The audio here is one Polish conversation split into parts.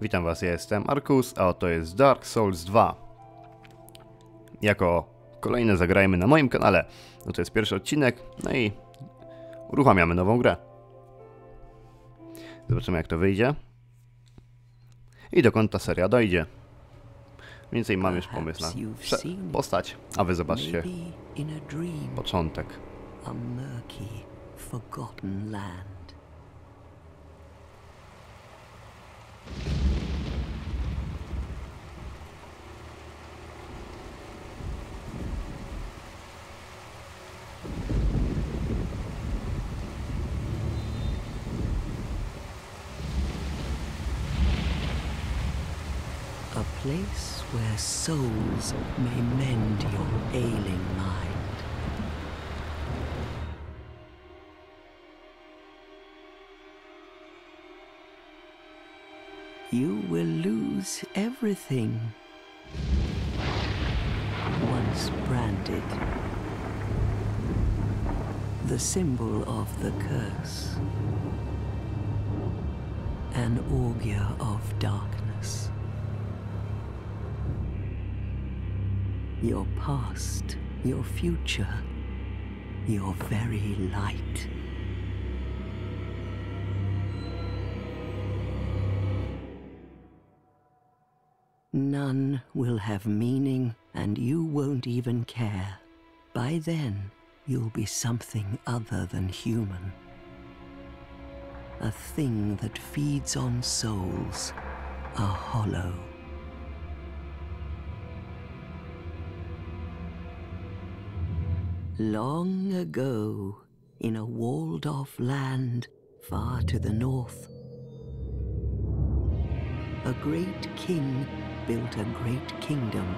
Witam Was, ja jestem Arkus, a oto jest Dark Souls 2. Jako kolejne zagrajmy na moim kanale. No to jest pierwszy odcinek, no i uruchamiamy nową grę. Zobaczymy jak to wyjdzie. I dokąd ta seria dojdzie. Więcej mam już pomysł na postać, a Wy zobaczcie początek. A murky, forgotten land. Souls may mend your ailing mind. You will lose everything. Once branded. The symbol of the curse. An augur of darkness. Your past, your future, your very light. None will have meaning, and you won't even care. By then, you'll be something other than human. A thing that feeds on souls, a hollow. Long ago, in a walled off land far to the north, a great king built a great kingdom.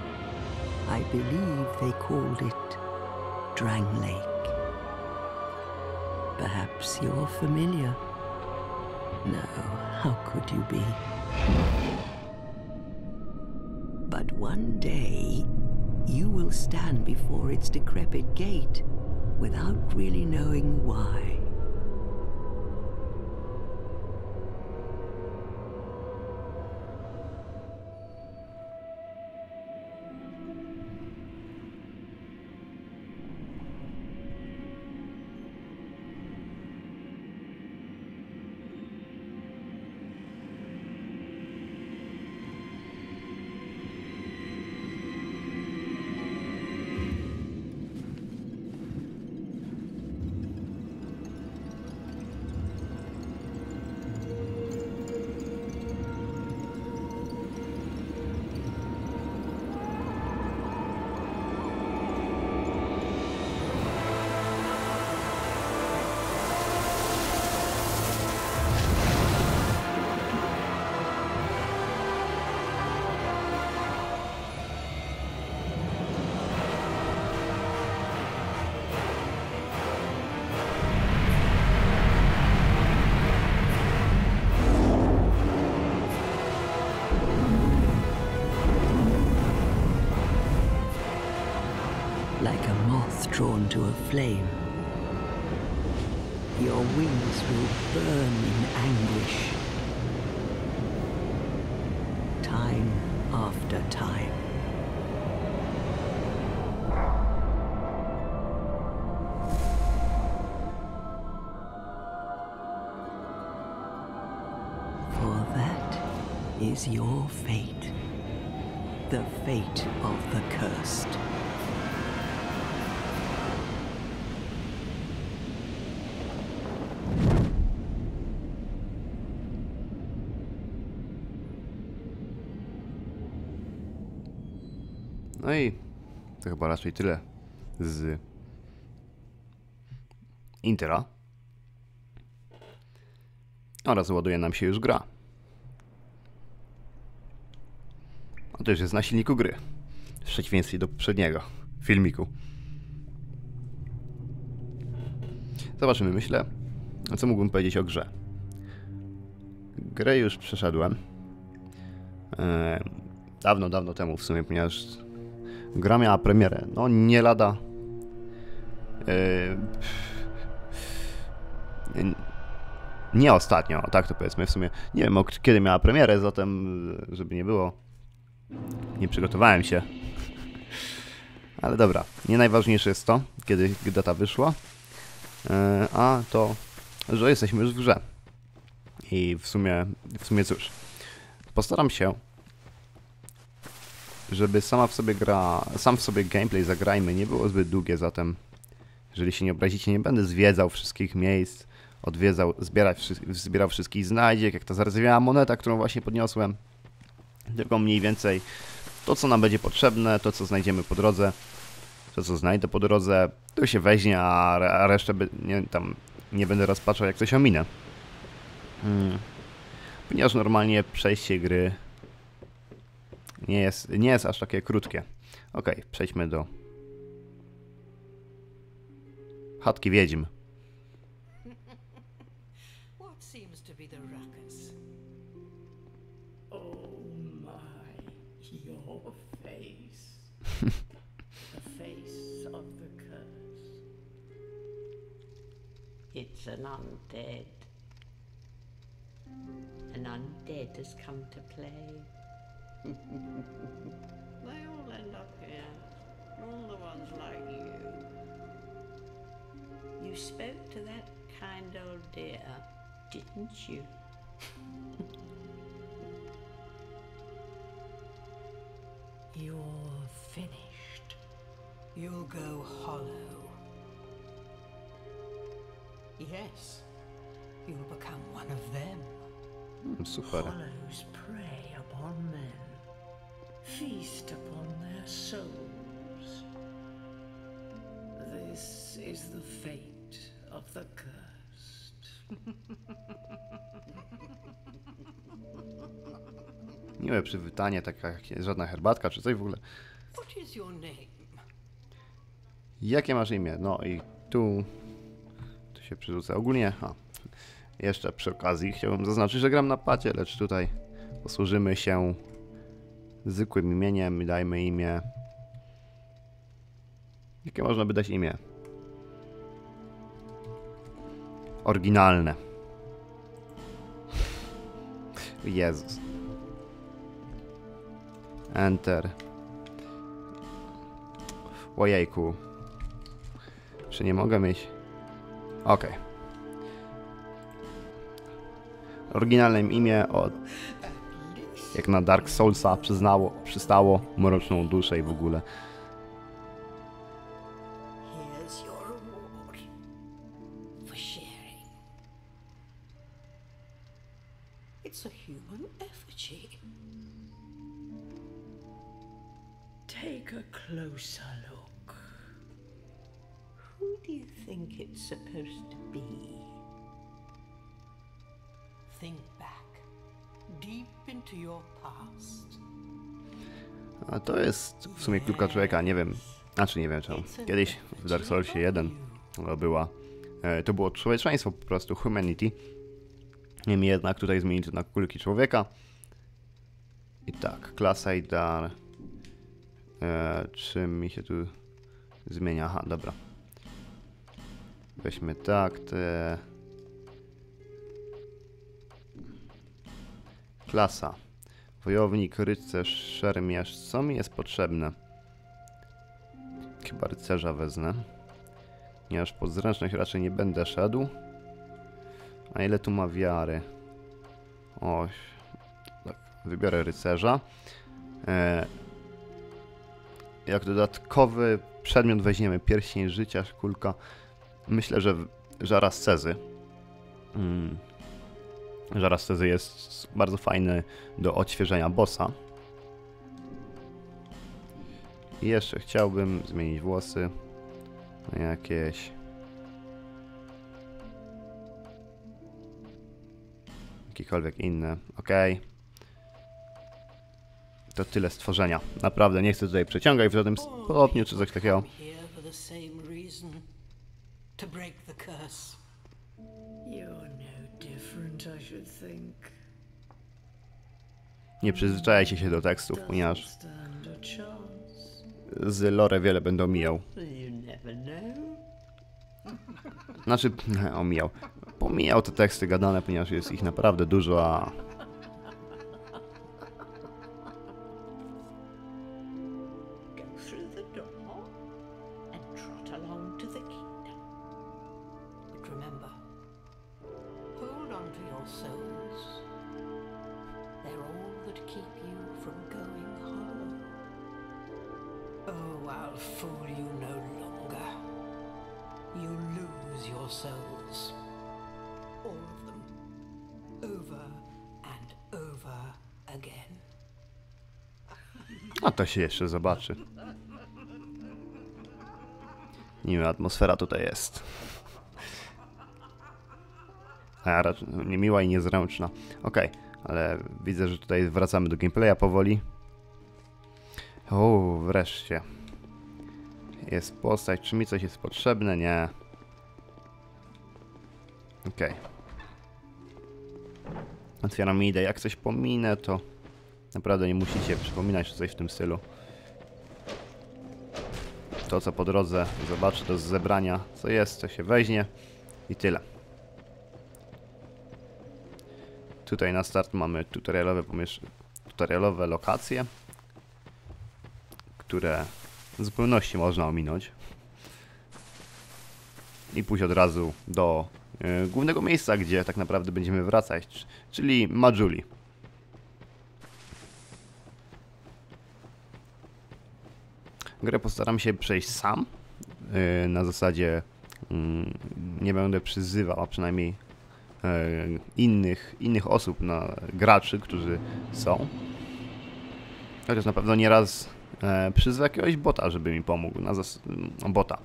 I believe they called it Drang Lake. Perhaps you're familiar. No, how could you be? But one day, you will stand before its decrepit gate without really knowing why. Moth drawn to a flame. Your wings will burn in anguish. Time after time. For that is your fate. The fate of the cursed. Chyba raczej tyle z Intera. Oraz ładuje nam się już gra. A to już jest na silniku gry. W przeciwieństwie do poprzedniego filmiku. Zobaczymy, myślę, co mógłbym powiedzieć o grze. Grę już przeszedłem. Eee, dawno, dawno temu w sumie, ponieważ gra miała premierę. No nie lada. Yy, nie ostatnio, tak to powiedzmy w sumie. Nie wiem, kiedy miała premierę, zatem, e, żeby nie było, nie przygotowałem się. Ale dobra, nie najważniejsze jest to, kiedy data wyszła, e, a to, że jesteśmy już w grze. I w sumie, w sumie cóż, postaram się, żeby sama w sobie gra, sam w sobie gameplay zagrajmy nie było zbyt długie, zatem jeżeli się nie obrazicie, nie będę zwiedzał wszystkich miejsc, odwiedzał, zbierać, zbierał wszystkich znajdziek, jak ta zardzewiała moneta, którą właśnie podniosłem, tylko mniej więcej to, co nam będzie potrzebne, to, co znajdziemy po drodze, to, co znajdę po drodze, to się weźmie, a, a resztę by, nie, tam nie będę rozpaczał, jak coś ominę. Hmm. Ponieważ normalnie przejście gry nie jest, nie jest aż takie krótkie. Okej, przejdźmy do chatki wiedźm. Oh. It's an undead. An undead has come to play. they all end up here. All the ones like you. You spoke to that kind old dear, didn't you? You're finished. You'll go hollow. Yes, you'll become one of them. Hmm, Super. Hollows prey upon men, feast upon their souls. This is the fate of the. Miłe przywitanie, taka jak żadna herbatka czy coś w ogóle. What is your name? Jakie masz imię? No i tu... Tu się przerzucę. Ogólnie, a, jeszcze przy okazji chciałbym zaznaczyć, że gram na pacie, lecz tutaj posłużymy się zwykłym imieniem dajmy imię... Jakie można by dać imię? Oryginalne. Jezus. Enter. Ojejku. Czy nie mogę mieć... Okej. Oryginalne imię od... Jak na Dark Soulsa przyznało, przystało mroczną duszę i w ogóle. A to jest w sumie kulka człowieka, nie wiem. Znaczy nie wiem czemu. Kiedyś w Dark Soulsie 1 to była... e, To było człowieczeństwo po prostu, humanity. Niemniej jednak tutaj zmienić to na kulki człowieka. I tak, klasa i dar. E, czym mi się tu zmienia? Aha, dobra. Weźmy tak, te... Klasa. Wojownik, rycerz, szermierz. Co mi jest potrzebne? Chyba rycerza wezmę. Ponieważ po zręczność raczej nie będę szedł. A ile tu ma wiary? O, tak, wybiorę rycerza. E, jak dodatkowy przedmiot weźmiemy pierścień życia, szkulka. Myślę, że żara scezy. Mm. Żara scezy jest bardzo fajny do odświeżenia bossa. I jeszcze chciałbym zmienić włosy na jakieś jakiekolwiek inne. Ok. To tyle stworzenia. Naprawdę nie chcę tutaj przeciągać w żadnym stopniu czy coś takiego. To break the curse. You're Nie przyzwyczajajcie się do tekstów, ponieważ z lore wiele będę omijał. Znaczy, omijał. pomijał te teksty gadane, ponieważ jest ich naprawdę dużo, a I'll fool you no longer. You lose your souls. All of them. Over and over again. A to się jeszcze zobaczy. Niemiła atmosfera tutaj jest. A, raczej niemiła i niezręczna. Okej, ale widzę, że tutaj wracamy do gameplaya powoli. O, wreszcie. Jest postać. Czy mi coś jest potrzebne? Nie. Okej. Otwieram idę. Jak coś pominę, to Naprawdę nie musicie przypominać czy coś w tym stylu. To co po drodze zobaczy do zebrania, co jest, co się weźmie i tyle. Tutaj na start mamy tutorialowe, tutorialowe lokacje, które w zupełności można ominąć. I pójść od razu do y, głównego miejsca, gdzie tak naprawdę będziemy wracać, czyli Majuli. Grę postaram się przejść sam. yy, Na zasadzie mm, nie będę przyzywał, a przynajmniej yy, innych, innych osób, na graczy, którzy są. Chociaż na pewno nieraz e, przyzwę jakiegoś bota, żeby mi pomógł. Na zas- no, bota.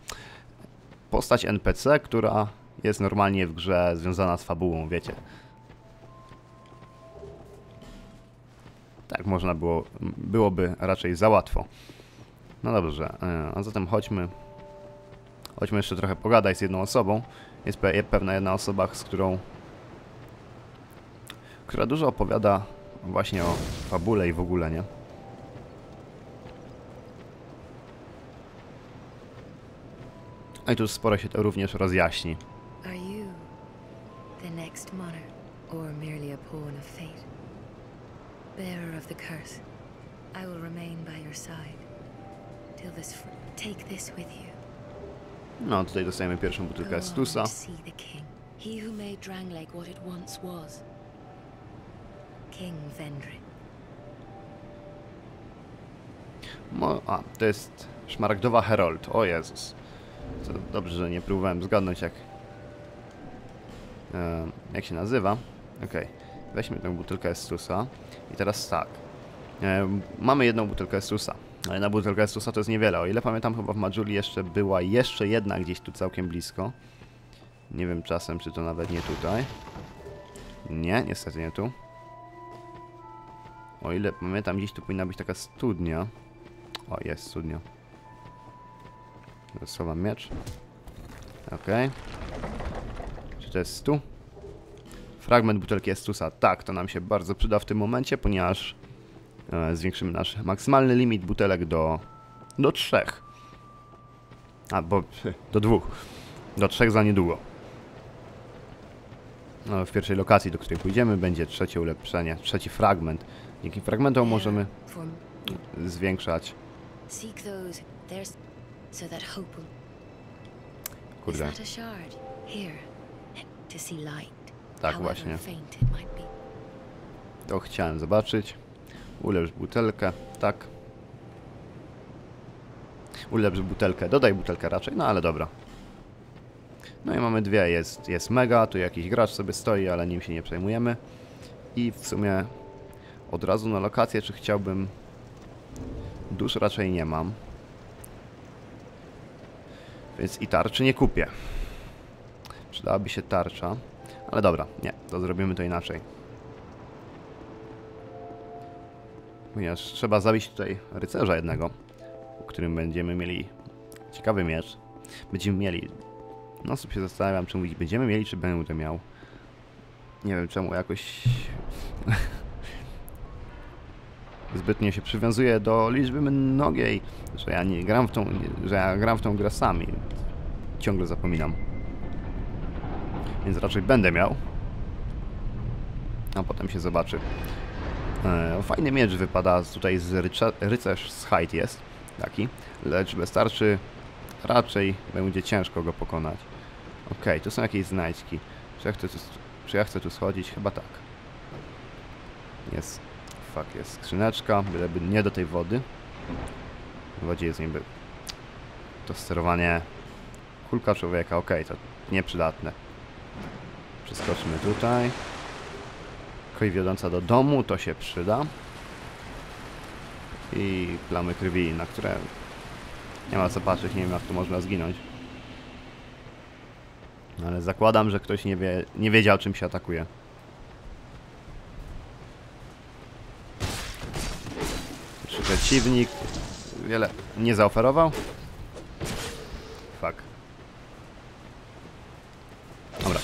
Postać NPC, która jest normalnie w grze związana z fabułą, wiecie. Tak można było, byłoby raczej za łatwo. No dobrze, e, a zatem chodźmy. Chodźmy jeszcze trochę pogadać z jedną osobą. Jest pe pewna jedna osoba, z którą. która dużo opowiada właśnie o fabule i w ogóle, nie? A i tu sporo się to również rozjaśni. Or merely a pawn of fate? Bearer of the curse, I will remain by your side till this. Fr- Take this with you. No, tutaj dostajemy pierwszą butelkę Stusa. see the king, he who made Drangleic what it once was. King. Mo a, to jest szmaragdowa Herold. O Jezus. To dobrze, że nie próbowałem zgadnąć jak... E, jak się nazywa. Okej. Weźmy tę butelkę Estusa. I teraz tak. E, mamy jedną butelkę Estusa. Ale jedna butelka Estusa to jest niewiele. O ile pamiętam, chyba w Majuli jeszcze była jeszcze jedna gdzieś tu całkiem blisko. Nie wiem czasem, czy to nawet nie tutaj. Nie, niestety nie tu. O ile pamiętam, gdzieś tu powinna być taka studnia. O, jest studnia. Zasuwam miecz. Okej. Czy to jest tu? Fragment butelki Estusa. Tak, to nam się bardzo przyda w tym momencie, ponieważ e, zwiększymy nasz maksymalny limit butelek do, do trzech. A, bo do dwóch. Do trzech za niedługo. No, w pierwszej lokacji, do której pójdziemy, będzie trzecie ulepszenie, trzeci fragment. Dzięki fragmentom możemy zwiększać. So that hope will. Is Kurde, that a shard? Here, to see light. tak właśnie. To chciałem zobaczyć. Ulepsz butelkę, tak. Ulepsz butelkę, dodaj butelkę raczej, no ale dobra. No i mamy dwie, jest, jest mega, tu jakiś gracz sobie stoi, ale nim się nie przejmujemy. I w sumie od razu na lokację, czy chciałbym... Dusz raczej nie mam. Więc i tarczy nie kupię. Przydałaby się tarcza. Ale dobra, nie, to zrobimy to inaczej. Ponieważ trzeba zabić tutaj rycerza jednego, u którym będziemy mieli ciekawy miecz. Będziemy mieli... No sobie się zastanawiam, czy mówić będziemy mieli, czy będę miał. Nie wiem czemu jakoś... Zbytnio się przywiązuję do liczby mnogiej, że ja nie gram w tą, że ja gram w tą grę sami. Ciągle zapominam. Więc raczej będę miał. A potem się zobaczy. E, fajny miecz wypada tutaj z rycerz z Hyde jest. Taki. Lecz wystarczy raczej będzie ciężko go pokonać. Okej, tu są jakieś znajdźki. Czy ja, chcę tu, czy ja chcę tu schodzić? Chyba tak. Jest. Fuck, jest skrzyneczka, byleby nie do tej wody. W wodzie jest niby to sterowanie kulka człowieka, okej, to nieprzydatne. Przeskoczmy tutaj. Kolej wiodąca do domu, to się przyda. I plamy krwi, na które nie ma co patrzeć, nie wiem jak tu można zginąć. Ale zakładam, że ktoś nie, wie, nie wiedział czym się atakuje. Czy przeciwnik wiele nie zaoferował? Fuck. Dobra.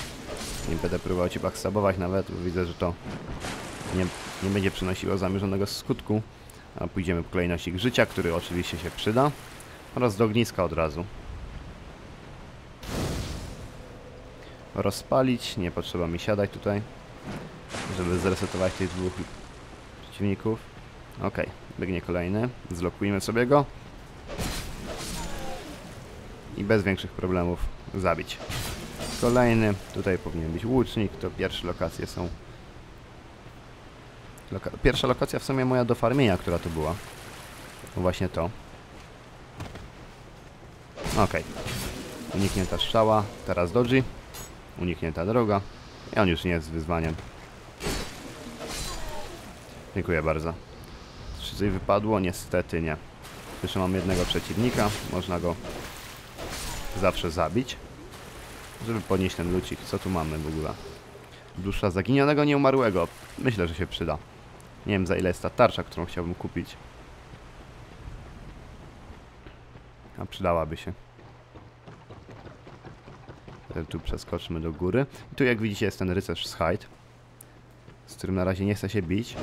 Nie będę próbował ci backstabować nawet, bo widzę, że to nie, nie będzie przynosiło zamierzonego skutku. A pójdziemy po kolejności życia, który oczywiście się przyda. Oraz do ogniska od razu. Rozpalić, nie potrzeba mi siadać tutaj, żeby zresetować tych dwóch przeciwników. Ok, biegnie kolejny, zlokujmy sobie go. I bez większych problemów zabić. Kolejny, tutaj powinien być łucznik, to pierwsze lokacje są... Loka Pierwsza lokacja w sumie moja do farmienia, która tu była. Właśnie to. Okej. Uniknięta strzała, teraz dodży. Uniknięta droga. I on już nie jest wyzwaniem. Dziękuję bardzo. Coś wypadło? Niestety nie. Jeszcze mam jednego przeciwnika. Można go zawsze zabić. Żeby podnieść ten lucik. Co tu mamy w ogóle? Dusza zaginionego nieumarłego. Myślę, że się przyda. Nie wiem za ile jest ta tarcza, którą chciałbym kupić. A przydałaby się. Tu przeskoczmy do góry. I tu jak widzicie jest ten rycerz z Hyde. Z którym na razie nie chcę się bić.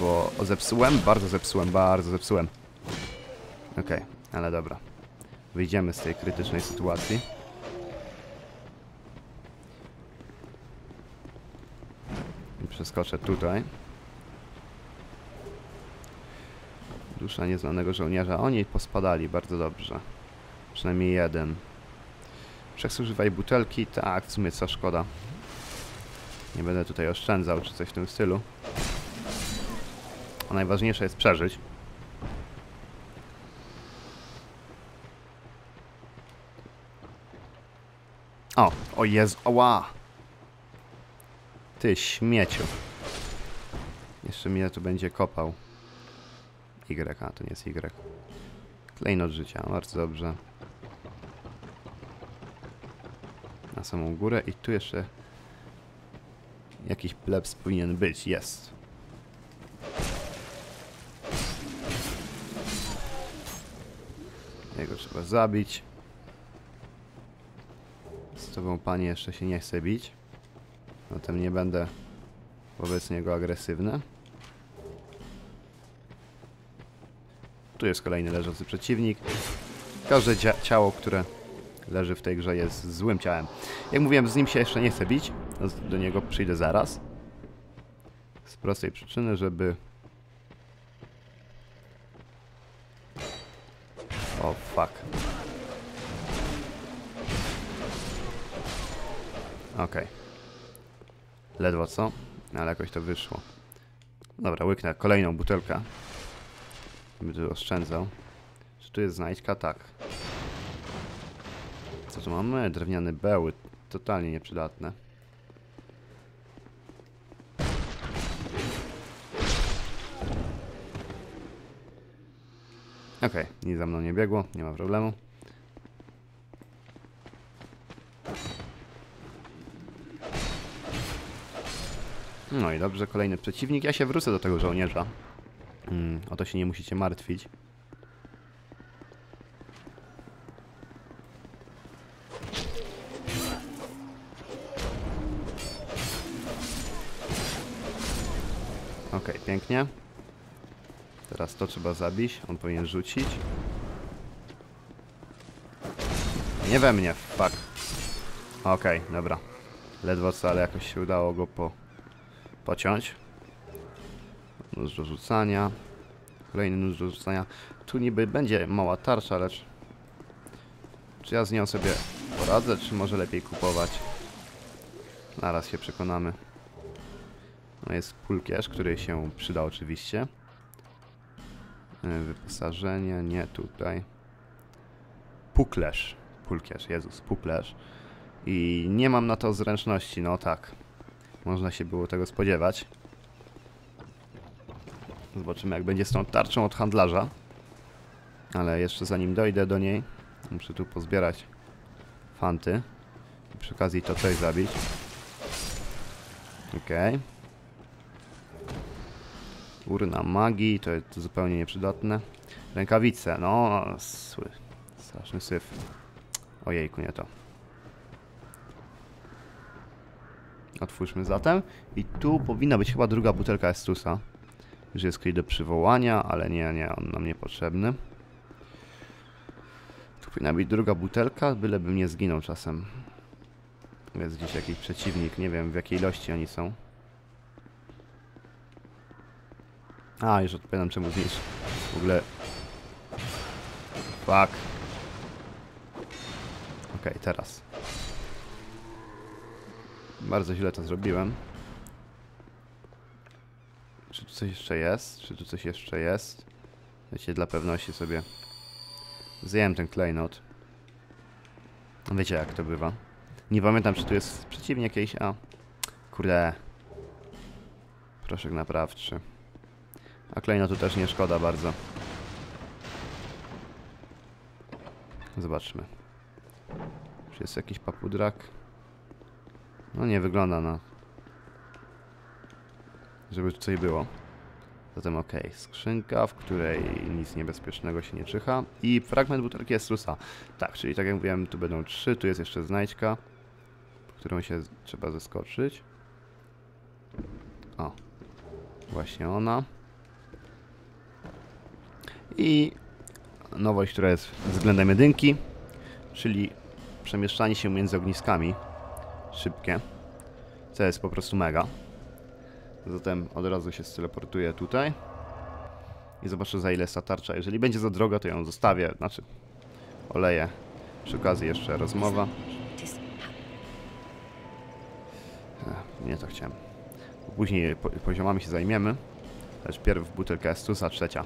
Bo zepsułem, bardzo zepsułem, bardzo zepsułem. Okej, ale dobra. Wyjdziemy z tej krytycznej sytuacji. I przeskoczę tutaj. Dusza nieznanego żołnierza. Oni pospadali bardzo dobrze. Przynajmniej jeden. Przesużywaj butelki. Tak, w sumie co szkoda. Nie będę tutaj oszczędzał, czy coś w tym stylu. A najważniejsze jest przeżyć. O, o Jezu, oła! Ty śmieciu. Jeszcze mnie tu będzie kopał. Y, a to nie jest Y. Klejnot życia, bardzo dobrze. Na samą górę i tu jeszcze jakiś plebs powinien być, jest. Trzeba zabić. Z tobą panie jeszcze się nie chce bić. Zatem nie będę wobec niego agresywny. Tu jest kolejny leżący przeciwnik. Każde ciało, które leży w tej grze jest złym ciałem. Jak mówiłem, z nim się jeszcze nie chcę bić. Do, do niego przyjdę zaraz. Z prostej przyczyny, żeby... jakoś to wyszło. Dobra, łyknę kolejną butelkę. Będę oszczędzał. Czy tu jest znajdźka? Tak. Co tu mamy? Drewniane beły. Totalnie nieprzydatne. Okej, okay, nic za mną nie biegło, nie ma problemu. No i dobrze, kolejny przeciwnik. Ja się wrócę do tego żołnierza. Mm, o to się nie musicie martwić. Ok, pięknie. Teraz to trzeba zabić. On powinien rzucić. Nie we mnie, fuck. Okej, okay, dobra. Ledwo co, ale jakoś się udało go po, pociąć. Nóż do rzucania. Kolejny nóż do rzucania. Tu niby będzie mała tarcza, lecz... Czy ja z nią sobie poradzę, czy może lepiej kupować? Naraz się przekonamy. No jest pulkierz, który się przyda oczywiście. E, Wyposażenie, nie tutaj. Puklerz. Pulkierz, Jezus, puklerz. I nie mam na to zręczności, no tak. Można się było tego spodziewać. Zobaczymy jak będzie z tą tarczą od handlarza. Ale jeszcze zanim dojdę do niej, muszę tu pozbierać fanty. I przy okazji to coś zabić. Okej. Urna magii, to jest zupełnie nieprzydatne. Rękawice, no. Straszny syf. Ojejku, nie to. Otwórzmy zatem. I tu powinna być chyba druga butelka Estusa. Już jest klej do przywołania, ale nie, nie, on nam niepotrzebny. Tu powinna być druga butelka, bylebym nie zginął czasem. Jest gdzieś jakiś przeciwnik, nie wiem w jakiej ilości oni są. A, już odpowiadam czemu zniszcz. W ogóle... Fuck. Okej, teraz. Bardzo źle to zrobiłem. Czy tu coś jeszcze jest? Czy tu coś jeszcze jest? Wiecie, dla pewności sobie zjem ten klejnot. Wiecie jak to bywa. Nie pamiętam, czy tu jest przeciwnik jakiś, a... Kurde. Proszek naprawczy. A klejnotu też nie szkoda bardzo. Zobaczmy. Czy jest jakiś papudrak? No nie wygląda na... Żeby coś było. Zatem ok, skrzynka, w której nic niebezpiecznego się nie czyha. I fragment butelki Estrusa. Tak, czyli tak jak mówiłem, tu będą trzy, tu jest jeszcze znajdźka, którą się trzeba zeskoczyć. O, właśnie ona. I nowość, która jest względem jedynki, czyli przemieszczanie się między ogniskami szybkie, co jest po prostu mega. Zatem od razu się steleportuję tutaj i zobaczę za ile jest ta tarcza. Jeżeli będzie za droga, to ją zostawię, znaczy oleję. Przy okazji jeszcze rozmowa. Nie to chciałem. Później po poziomami się zajmiemy. Lecz pierw butelka Estusa, trzecia.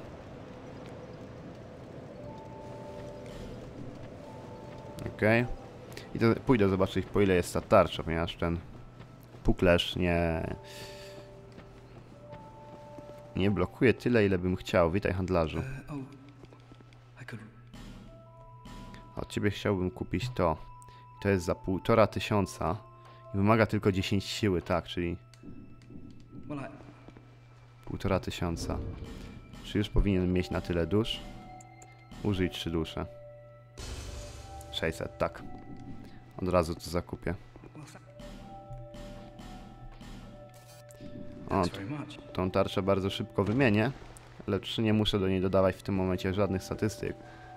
Okej. I to pójdę zobaczyć po ile jest ta tarcza, ponieważ ten puklerz nie... Nie blokuje tyle, ile bym chciał. Witaj handlarzu. Could. Od ciebie chciałbym kupić to. To jest za półtora tysiąca. I wymaga tylko 10 siły, tak, czyli półtora tysiąca. Czy już powinien mieć na tyle dusz? Użyj 3 dusze. 600, tak. Od razu to zakupię. O, tą tarczę bardzo szybko wymienię, lecz nie muszę do niej dodawać w tym momencie żadnych statystyk,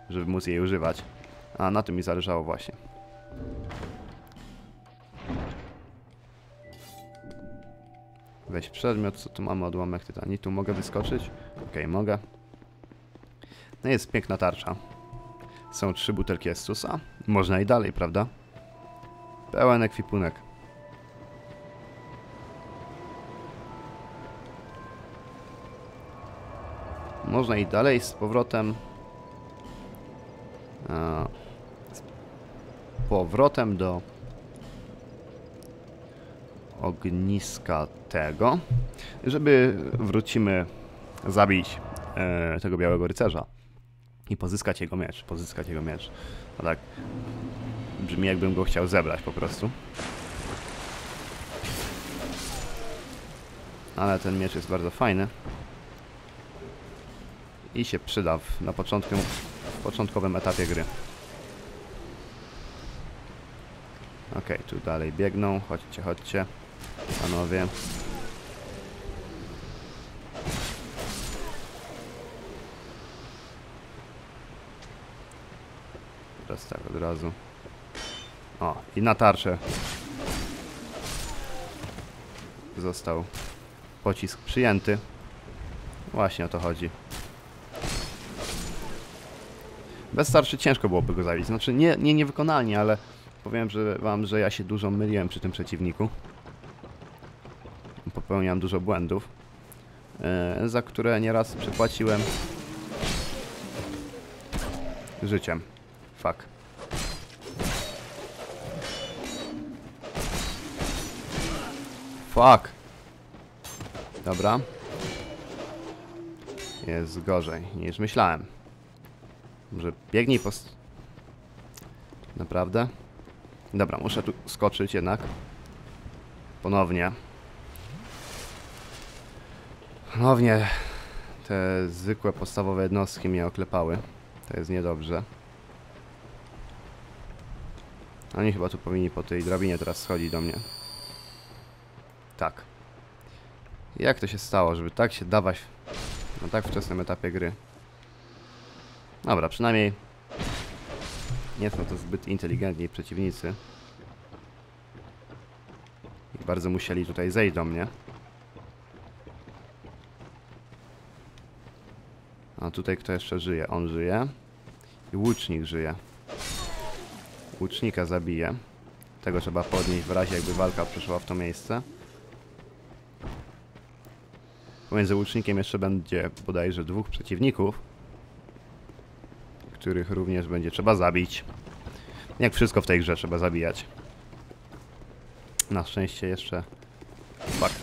żeby móc jej używać. A na tym mi zależało właśnie. Weź przedmiot, co tu mamy, odłamek tytanitu. Mogę wyskoczyć? Okej, mogę. No jest piękna tarcza. Są trzy butelki Estusa. Można i dalej, prawda? Pełen ekwipunek. Można i dalej z powrotem. A, z powrotem do ogniska tego, żeby wrócimy zabić e, tego białego rycerza i pozyskać jego miecz, pozyskać jego miecz. A tak brzmi jakbym go chciał zebrać po prostu. Ale ten miecz jest bardzo fajny i się przyda w, na początku, w początkowym etapie gry. Okej, tu dalej biegną. Chodźcie, chodźcie. Panowie. Teraz tak od razu. O, i na tarczę. został pocisk przyjęty. Właśnie o to chodzi. Bez starszy ciężko byłoby go zabić. Znaczy nie, nie niewykonalnie, ale powiem że wam, że ja się dużo myliłem przy tym przeciwniku. Popełniam dużo błędów, e, za które nieraz przypłaciłem życiem. Fuck. Fuck. Dobra. Jest gorzej niż myślałem. Może biegnij po... Naprawdę? Dobra, muszę tu skoczyć jednak. Ponownie. Ponownie te zwykłe podstawowe jednostki mnie oklepały. To jest niedobrze. Oni chyba tu powinni po tej drabinie teraz schodzić do mnie. Tak. Jak to się stało, żeby tak się dawać na tak wczesnym etapie gry? Dobra, przynajmniej nie są to zbyt inteligentni przeciwnicy. I bardzo musieli tutaj zejść do mnie. A tutaj kto jeszcze żyje? On żyje. I łucznik żyje. Łucznika zabije. Tego trzeba podnieść w razie jakby walka przyszła w to miejsce. Pomiędzy łucznikiem jeszcze będzie bodajże dwóch przeciwników, których również będzie trzeba zabić. Jak wszystko w tej grze trzeba zabijać. Na szczęście jeszcze... Fuck.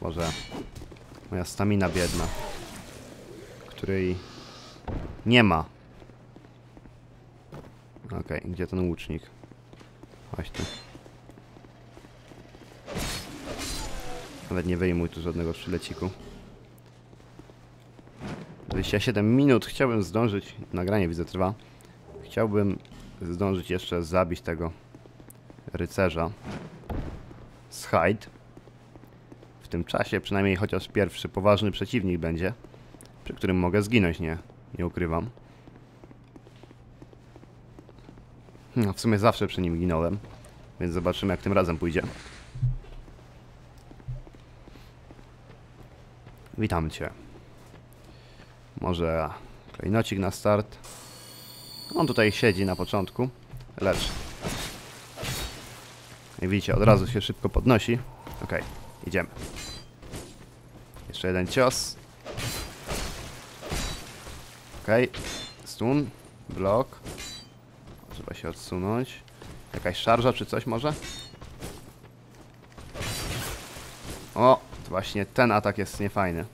Boże. Moja stamina biedna. Której nie ma. Okej, gdzie ten łucznik? Właśnie. Nawet nie wyjmuj tu żadnego sztyleciku. 27 minut. Chciałbym zdążyć. Nagranie widzę trwa. Chciałbym zdążyć jeszcze zabić tego rycerza z Hyde. W tym czasie przynajmniej chociaż pierwszy poważny przeciwnik będzie, przy którym mogę zginąć, nie, nie ukrywam. No, w sumie zawsze przy nim ginąłem, więc zobaczymy jak tym razem pójdzie. Witam Cię. Może klejnocik na start. On tutaj siedzi na początku, lecz... Jak widzicie, od razu się szybko podnosi. Okej, idziemy. Jeszcze jeden cios. Okej, stun, blok. Trzeba się odsunąć. Jakaś szarża czy coś może? O, właśnie ten atak jest niefajny.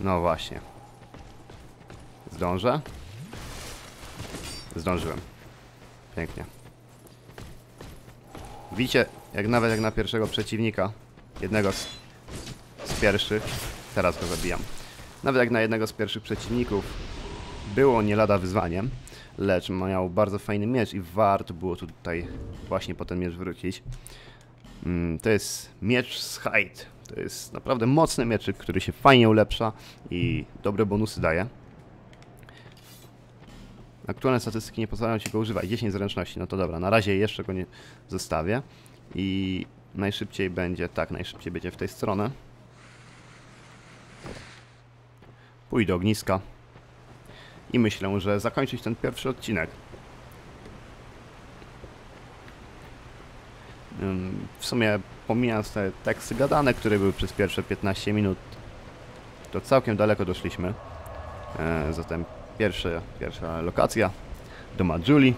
No właśnie. Zdążę? Zdążyłem. Pięknie. Widzicie, jak nawet jak na pierwszego przeciwnika, jednego z, z pierwszych, teraz go zabijam. Nawet jak na jednego z pierwszych przeciwników było nie lada wyzwaniem, lecz miał bardzo fajny miecz i warto było tutaj właśnie po ten miecz wrócić. Mm, to jest miecz z Hyde. To jest naprawdę mocny mieczyk, który się fajnie ulepsza i dobre bonusy daje. Aktualne statystyki nie pozwalają ci go używać. 10 zręczności, no to dobra, na razie jeszcze go nie zostawię. I najszybciej będzie, tak, najszybciej będzie w tej stronę. Pójdę do ogniska. I myślę, że zakończyć ten pierwszy odcinek. W sumie pomijając te teksty gadane, które były przez pierwsze 15 minut, to całkiem daleko doszliśmy. E, zatem pierwsze, pierwsza lokacja, doma Julie.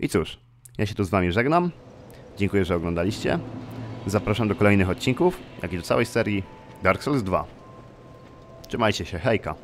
I cóż, ja się tu z wami żegnam. Dziękuję, że oglądaliście. Zapraszam do kolejnych odcinków, jak i do całej serii Dark Souls 2. Trzymajcie się, hejka!